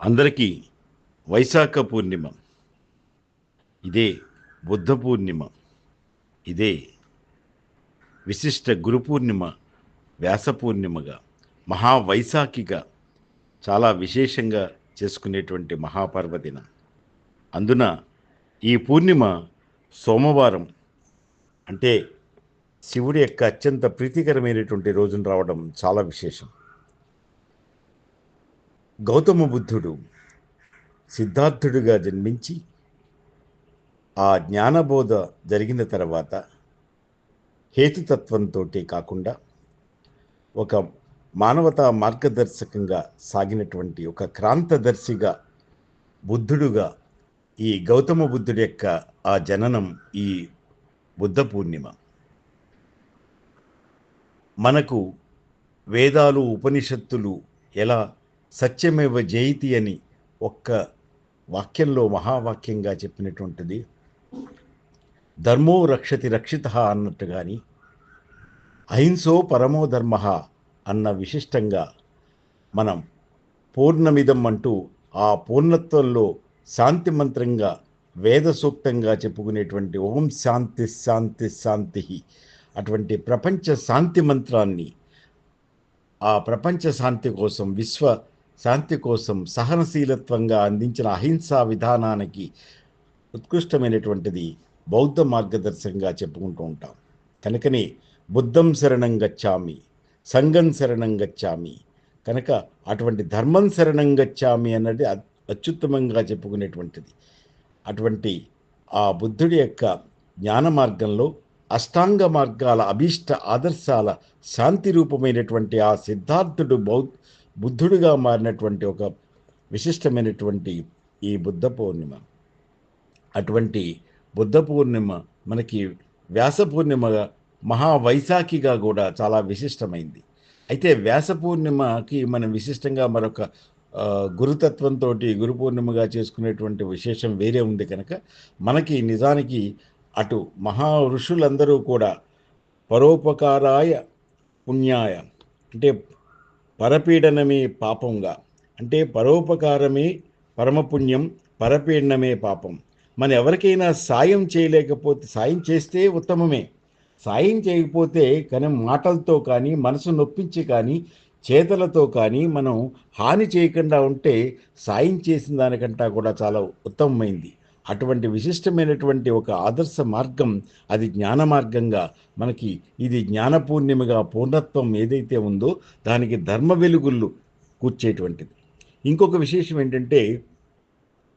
అందరికీ వైశాఖ పూర్ణిమ. ఇదే బుద్ధ పూర్ణిమ. ఇదే విశిష్ట గురు పూర్ణిమ వ్యాస పూర్ణిమగా మహావైశాఖిగా చాలా విశేషంగా చేసుకునేటువంటి మహాపర్వదినం. అందున ఈ పూర్ణిమ సోమవారం అంటే శివుడి యొక్క అత్యంత ప్రీతికరమైనటువంటి రోజున రావడం చాలా విశేషం. గౌతమ బుద్ధుడు సిద్ధార్థుడిగా జన్మించి ఆ జ్ఞానబోధ జరిగిన తర్వాత హేతుతత్వంతో కాకుండా ఒక మానవతా మార్గదర్శకంగా సాగినటువంటి ఒక క్రాంతదర్శిగా బుద్ధుడుగా ఈ గౌతమ బుద్ధుడి యొక్క ఆ జననం ఈ బుద్ధ పూర్ణిమ. మనకు వేదాలు ఉపనిషత్తులు ఎలా సత్యమేవ జయతి అని ఒక్క వాక్యంలో మహావాక్యంగా చెప్పినటువంటిది. ధర్మో రక్షతి రక్షిత అన్నట్టు కానీ అహింసో పరమో ధర్మ అన్న విశిష్టంగా మనం పూర్ణమిదం అంటూ ఆ పూర్ణత్వంలో శాంతి మంత్రంగా వేద సూక్తంగా చెప్పుకునేటువంటి ఓం శాంతి శాంతి శాంతి అటువంటి ప్రపంచ శాంతి మంత్రాన్ని ఆ ప్రపంచ శాంతి కోసం విశ్వ శాంతి కోసం సహనశీలత్వంగా అందించిన అహింసా విధానానికి ఉత్కృష్టమైనటువంటిది బౌద్ధ మార్గదర్శకంగా చెప్పుకుంటూ ఉంటాం. కనుకనే బుద్ధం శరణం గచ్చామి సంఘం శరణం గచ్చామి. కనుక అటువంటి ధర్మం శరణం గచ్చామి అన్నది అత్యుత్తమంగా చెప్పుకునేటువంటిది. అటువంటి ఆ బుద్ధుడి యొక్క జ్ఞాన మార్గంలో అష్టాంగ మార్గాల అభీష్ట ఆదర్శాల శాంతి రూపమైనటువంటి ఆ సిద్ధార్థుడు బౌద్ధ బుద్ధుడిగా మారినటువంటి ఒక విశిష్టమైనటువంటి ఈ బుద్ధ పూర్ణిమ. అటువంటి బుద్ధ పూర్ణిమ మనకి వ్యాస పూర్ణిమగా మహావైశాఖిగా కూడా చాలా విశిష్టమైంది. అయితే వ్యాస పూర్ణిమకి మనం విశిష్టంగా మరొక గురుతత్వంతో గురు పూర్ణిమగా చేసుకునేటువంటి విశేషం వేరే ఉంది కనుక మనకి నిజానికి అటు మహా ఋషులందరూ కూడా పరోపకారాయ పుణ్యాయ అంటే పరపీడనమే పాపంగా. అంటే పరోపకారమే పరమపుణ్యం పరపీడనమే పాపం. మన ఎవరికైనా సాయం చేయలేకపోతే సాయం చేస్తే ఉత్తమమే. సాయం చేయకపోతే కానీ మాటలతో కానీ మనసు నొప్పించి కానీ చేతలతో కానీ మనం హాని చేయకుండా ఉంటే సాయం చేసిన దానికంటా కూడా చాలా ఉత్తమమైంది. అటువంటి విశిష్టమైనటువంటి ఒక ఆదర్శ మార్గం అది జ్ఞాన మార్గంగా మనకి ఇది జ్ఞాన పూర్ణిమగా పూర్ణత్వం ఏదైతే ఉందో దానికి ధర్మ వెలుగుళ్ళు కూర్చేటువంటిది. ఇంకొక విశేషం ఏంటంటే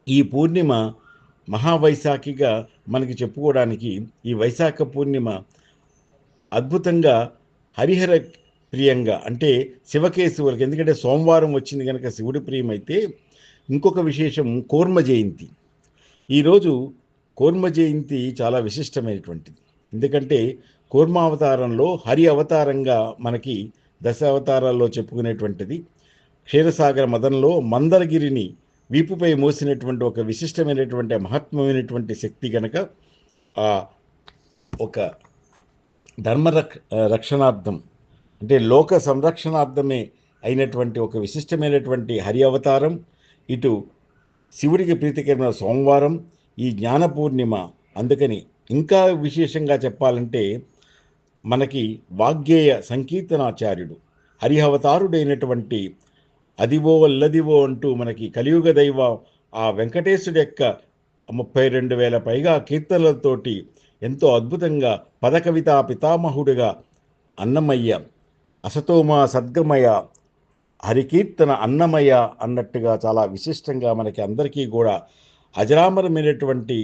ఈ పూర్ణిమ మహావైశాఖిగా మనకి చెప్పుకోవడానికి ఈ వైశాఖ పూర్ణిమ అద్భుతంగా హరిహర ప్రియంగా అంటే శివకేశవులకి ఎందుకంటే సోమవారం వచ్చింది కనుక శివుడి ప్రియమైతే ఇంకొక విశేషం కూర్మ జయంతి. ఈరోజు కూర్మ జయంతి చాలా విశిష్టమైనటువంటిది. ఎందుకంటే కూర్మావతారంలో హరి అవతారంగా మనకి దశ అవతారాల్లో చెప్పుకునేటువంటిది. క్షీరసాగర మదంలో మందరగిరిని వీపుపై మోసినటువంటి ఒక విశిష్టమైనటువంటి మహాత్మమైనటువంటి శక్తి కనుక ఆ ఒక ధర్మ రక్షణార్థం అంటే లోక సంరక్షణార్థమే అయినటువంటి ఒక విశిష్టమైనటువంటి హరి అవతారం. ఇటు శివుడికి ప్రీతికరమైన సోమవారం ఈ జ్ఞాన పూర్ణిమ. అందుకని ఇంకా విశేషంగా చెప్పాలంటే మనకి వాగ్గేయ సంకీర్తనాచార్యుడు హరిహవతారుడైనటువంటి అదివో అల్లదివో అంటూ మనకి కలియుగ దైవ ఆ వెంకటేశుడి యొక్క ముప్పై రెండు వేల పైగా కీర్తనలతోటి ఎంతో అద్భుతంగా పదకవితా పితామహుడిగా అన్నమయ్య అసతోమ సద్గమయ హరికీర్తన అన్నమయ అన్నట్టుగా చాలా విశిష్టంగా మనకి అందరికీ కూడా అజరామరమైనటువంటి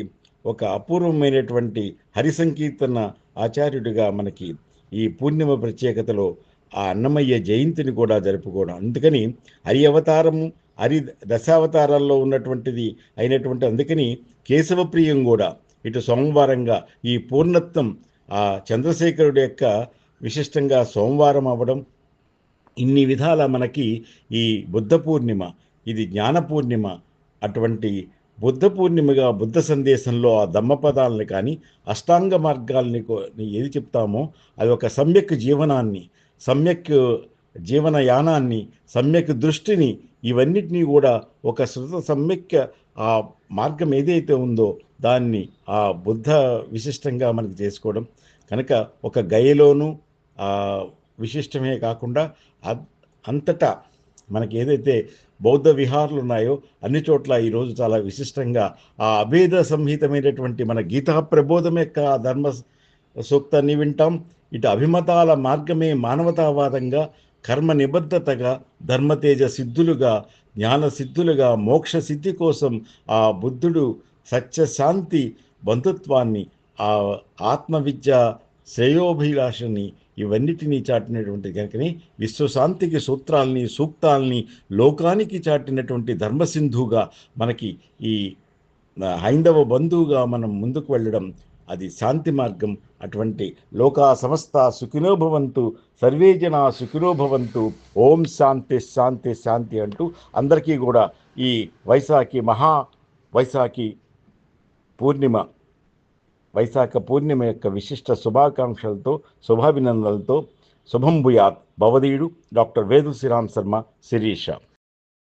ఒక అపూర్వమైనటువంటి హరి సంకీర్తన ఆచార్యుడిగా మనకి ఈ పూర్ణిమ ప్రత్యేకతలో ఆ అన్నమయ్య జయంతిని కూడా జరుపుకోవడం. అందుకని హరి అవతారం హరి దశావతారాల్లో ఉన్నటువంటిది అయినటువంటి అందుకని కేశవప్రియం కూడా ఇటు సోమవారంగా ఈ పూర్ణత్వం ఆ చంద్రశేఖరుడు యొక్క విశిష్టంగా సోమవారం అవ్వడం ఇన్ని విధాల మనకి ఈ బుద్ధ పూర్ణిమ ఇది జ్ఞాన పూర్ణిమ అటువంటి బుద్ధ పూర్ణిమగా బుద్ధ సందేశంలో ఆ దమ్మపదాలని కానీ అష్టాంగ మార్గాల్ని ఏది చెప్తామో అది ఒక సమ్యక్ జీవనాన్ని సమ్యక్ జీవనయానాన్ని సమ్యక్ దృష్టిని ఇవన్నిటినీ కూడా ఒక శృత సమ్యక్ ఆ మార్గం ఏదైతే ఉందో దాన్ని ఆ బుద్ధ విశిష్టంగా మనకి చేసుకోవడం. కనుక ఒక గయలోను విశిష్టమే కాకుండా అంతటా మనకి ఏదైతే బౌద్ధ విహారాలు ఉన్నాయో అన్ని చోట్ల ఈరోజు చాలా విశిష్టంగా ఆ అభేద సంహితమైనటువంటి మన గీతా ప్రబోధం యొక్క ధర్మ సూక్తాన్ని వింటాం. ఇటు అభిమతాల మార్గమే మానవతావాదంగా కర్మ నిబద్ధతగా ధర్మతేజ సిద్ధులుగా జ్ఞాన సిద్ధులుగా మోక్ష సిద్ధి కోసం ఆ బుద్ధుడు సత్యశాంతి బంధుత్వాన్ని ఆ ఆత్మవిద్య శ్రేయోభిలాషని ఇవన్నిటినీ చాటినటువంటి కనుకని విశ్వశాంతికి సూత్రాల్ని సూక్తాల్ని లోకానికి చాటినటువంటి ధర్మసింధుగా మనకి ఈ హైందవ బంధువుగా మనం ముందుకు వెళ్ళడం అది శాంతి మార్గం అటువంటి లోకా సమస్త సుఖినోభవంతు సర్వే జనా భవంతు ఓం శాంతి శాంతి శాంతి అంటూ అందరికీ కూడా ఈ వైశాఖి మహా వైశాఖి పూర్ణిమ వైశాఖ పూర్ణిమ యొక్క విశిష్ట శుభాకాంక్షలతో శుభాభినందనలతో శుభం భూయాత్ భవదీయుడు డాక్టర్ వేదు శ్రీరామ్ శర్మ శిరీష.